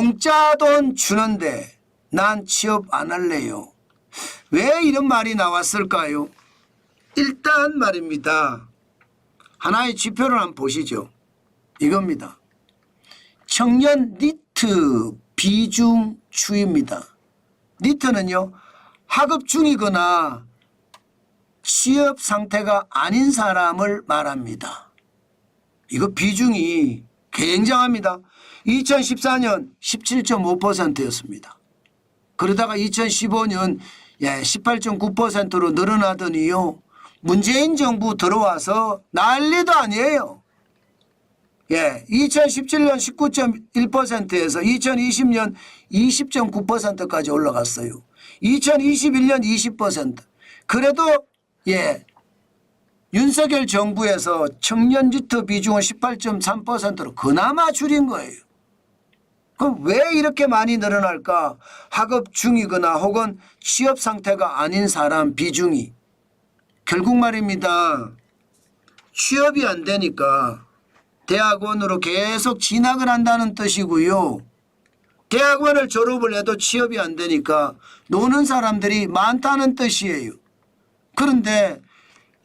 공짜 돈 주는데 난 취업 안 할래요. 왜 이런 말이 나왔을까요? 일단 말입니다. 하나의 지표를 한번 보시죠. 이겁니다. 청년 니트 비중 추입니다. 니트는요, 학업 중이거나 취업 상태가 아닌 사람을 말합니다. 이거 비중이 굉장합니다. 2014년 17.5%였습니다. 그러다가 2015년 예, 18.9%로 늘어나더니요. 문재인 정부 들어와서 난리도 아니에요. 예, 2017년 19.1%에서 2020년 20.9%까지 올라갔어요. 2021년 20%. 그래도 예, 윤석열 정부에서 청년 지트 비중을 18.3%로 그나마 줄인 거예요. 그럼 왜 이렇게 많이 늘어날까? 학업 중이거나 혹은 취업 상태가 아닌 사람 비중이 결국 말입니다. 취업이 안 되니까 대학원으로 계속 진학을 한다는 뜻이고요. 대학원을 졸업을 해도 취업이 안 되니까 노는 사람들이 많다는 뜻이에요. 그런데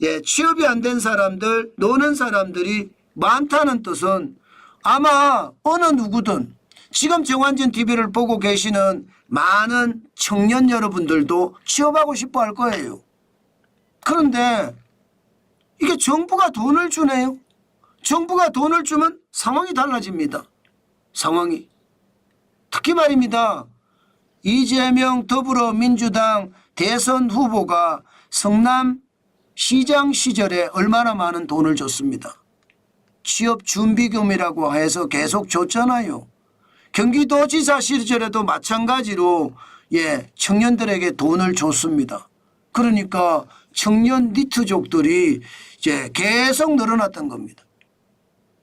예, 취업이 안 된 사람들, 노는 사람들이 많다는 뜻은 아마 어느 누구든 지금 정환진 TV를 보고 계시는 많은 청년 여러분들도 취업하고 싶어 할 거예요. 그런데 이게 정부가 돈을 주네요. 정부가 돈을 주면 상황이 달라집니다. 상황이. 특히 말입니다. 이재명 더불어민주당 대선 후보가 성남 시장 시절에 얼마나 많은 돈을 줬습니다. 취업 준비금이라고 해서 계속 줬잖아요. 경기도지사 시절에도 마찬가지로 예 청년들에게 돈을 줬습니다. 그러니까 청년 니트족들이 이제 계속 늘어났던 겁니다.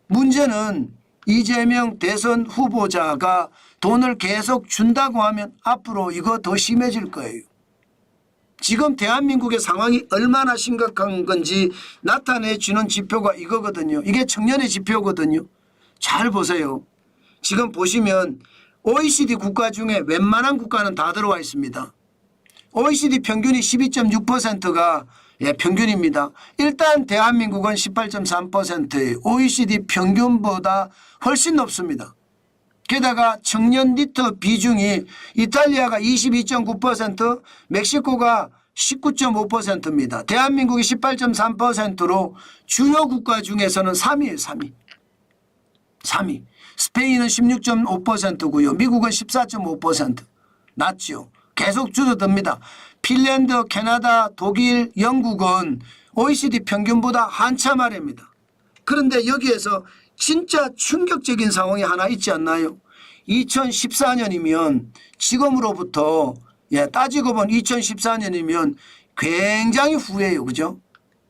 문제는 이재명 대선 후보자가 돈을 계속 준다고 하면 앞으로 이거 더 심해질 거예요. 지금 대한민국의 상황이 얼마나 심각한 건지 나타내 주는 지표가 이거거든요. 이게 청년의 지표거든요. 잘 보세요. 지금 보시면 OECD 국가 중에 웬만한 국가는 다 들어와 있습니다. OECD 평균이 12.6%가 예, 평균입니다. 일단 대한민국은 18.3%예요. OECD 평균보다 훨씬 높습니다. 게다가 청년 니트 비중이 이탈리아가 22.9%, 멕시코가 19.5%입니다. 대한민국이 18.3%로 주요 국가 중에서는 3위에요, 3위. 3위. 스페인은 16.5%고요. 미국은 14.5%. 낮죠. 계속 줄어듭니다. 핀란드, 캐나다, 독일, 영국은 OECD 평균보다 한참 아래입니다. 그런데 여기에서 진짜 충격적인 상황이 하나 있지 않나요? 2014년이면 지금으로부터 예, 따지고 보면 2014년이면 굉장히 후예요. 그죠?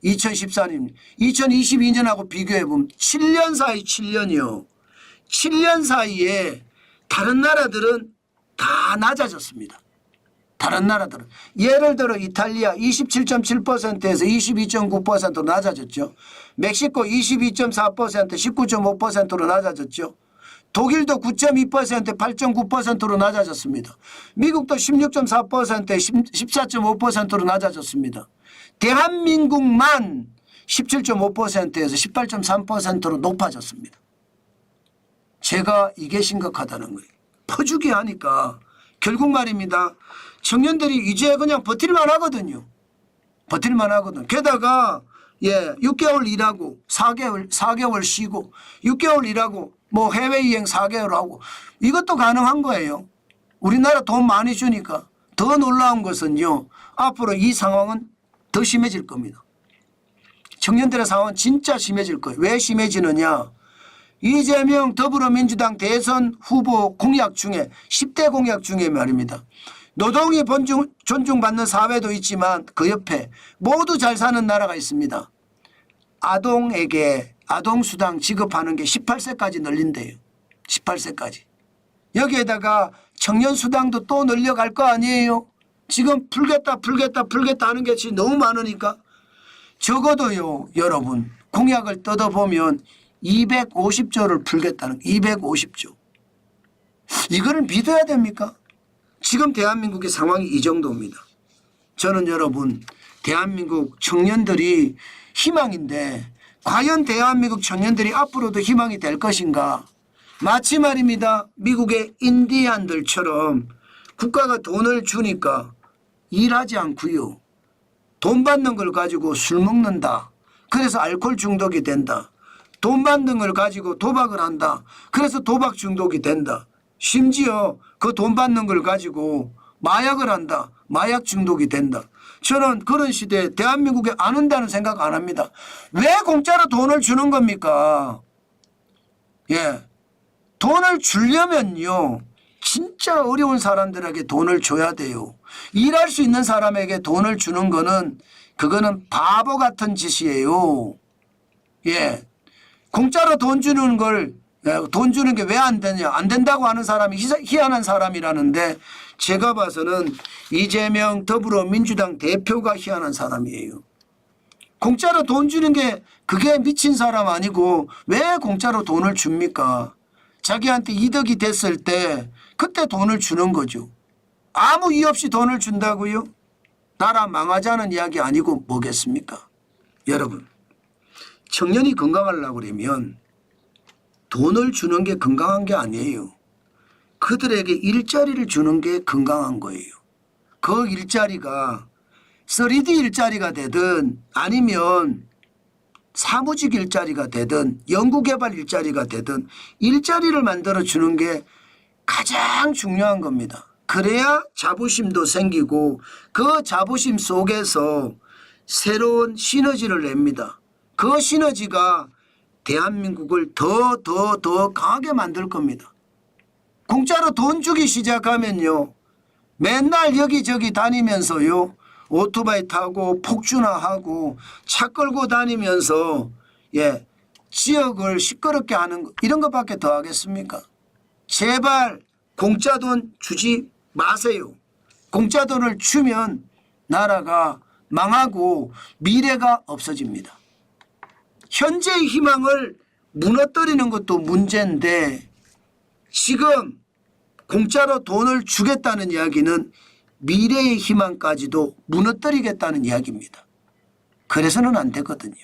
2014년. 2022년하고 비교해 보면 7년 사이 7년이요. 7년 사이에 다른 나라들은 다 낮아졌습니다. 다른 나라들은 예를 들어 이탈리아 27.7%에서 22.9%로 낮아졌죠. 멕시코 22.4% 19.5%로 낮아졌죠. 독일도 9.2% 8.9%로 낮아졌습니다. 미국도 16.4% 14.5%로 낮아졌습니다. 대한민국만 17.5%에서 18.3%로 높아졌습니다. 제가 이게 심각하다는 거예요. 퍼주기 하니까 결국 말입니다. 청년들이 이제 그냥 버틸만 하거든요. 버틸만 하거든. 게다가 예, 6개월 일하고 4개월 4개월 쉬고 6개월 일하고 뭐 해외 여행 4개월 하고 이것도 가능한 거예요. 우리나라 돈 많이 주니까 더 놀라운 것은요. 앞으로 이 상황은 더 심해질 겁니다. 청년들의 상황은 진짜 심해질 거예요. 왜 심해지느냐? 이재명 더불어민주당 대선 후보 공약 중에 10대 공약 중에 말입니다. 노동이 본중, 존중받는 사회도 있지만 그 옆에 모두 잘 사는 나라가 있습니다. 아동에게 아동수당 지급하는 게 18세까지 늘린대요. 18세까지. 여기에다가 청년수당도 또 늘려갈 거 아니에요. 지금 풀겠다 풀겠다 풀겠다 하는 게 지금 너무 많으니까 적어도요 여러분 공약을 뜯어보면 250조를 풀겠다는 250조. 이거를 믿어야 됩니까? 지금 대한민국의 상황이 이 정도입니다. 저는 여러분 대한민국 청년들이 희망인데 과연 대한민국 청년들이 앞으로도 희망이 될 것인가? 마치 말입니다. 미국의 인디안들처럼 국가가 돈을 주니까 일하지 않고요. 돈 받는 걸 가지고 술 먹는다. 그래서 알코올 중독이 된다. 돈 받는 걸 가지고 도박을 한다. 그래서 도박 중독이 된다. 심지어 그 돈 받는 걸 가지고 마약을 한다. 마약 중독이 된다. 저는 그런 시대에 대한민국에 안 온다는 생각 안 합니다. 왜 공짜로 돈을 주는 겁니까? 예. 돈을 주려면요. 진짜 어려운 사람들에게 돈을 줘야 돼요. 일할 수 있는 사람에게 돈을 주는 거는 그거는 바보 같은 짓이에요. 예. 공짜로 돈 주는 걸, 예, 돈 주는 게 왜 안 되냐. 안 된다고 하는 사람이 희- 희한한 사람이라는데 제가 봐서는 이재명 더불어민주당 대표가 희한한 사람이에요. 공짜로 돈 주는 게 그게 미친 사람 아니고 왜 공짜로 돈을 줍니까? 자기한테 이득이 됐을 때 그때 돈을 주는 거죠. 아무 이유 없이 돈을 준다고요? 나라 망하자는 이야기 아니고 뭐겠습니까? 여러분, 청년이 건강하려고 그러면 돈을 주는 게 건강한 게 아니에요. 그들에게 일자리를 주는 게 건강한 거예요. 그 일자리가 3D 일자리가 되든 아니면 사무직 일자리가 되든 연구개발 일자리가 되든 일자리를 만들어 주는 게 가장 중요한 겁니다. 그래야 자부심도 생기고 그 자부심 속에서 새로운 시너지를 냅니다. 그 시너지가 대한민국을 더 더 더 강하게 만들 겁니다. 공짜로 돈 주기 시작하면요. 맨날 여기저기 다니면서요. 오토바이 타고 폭주나 하고 차 끌고 다니면서 예 지역을 시끄럽게 하는 거, 이런 것밖에 더 하겠습니까? 제발 공짜 돈 주지 마세요. 공짜 돈을 주면 나라가 망하고 미래가 없어집니다. 현재의 희망을 무너뜨리는 것도 문제인데 지금 공짜로 돈을 주겠다는 이야기는 미래의 희망까지도 무너뜨리겠다는 이야기입니다. 그래서는 안 되거든요.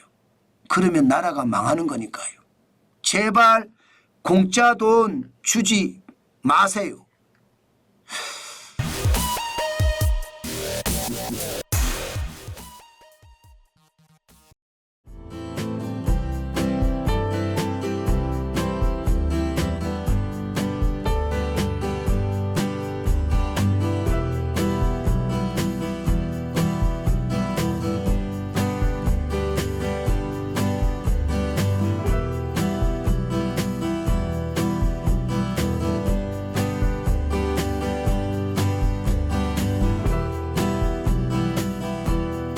그러면 나라가 망하는 거니까요. 제발 공짜 돈 주지 마세요.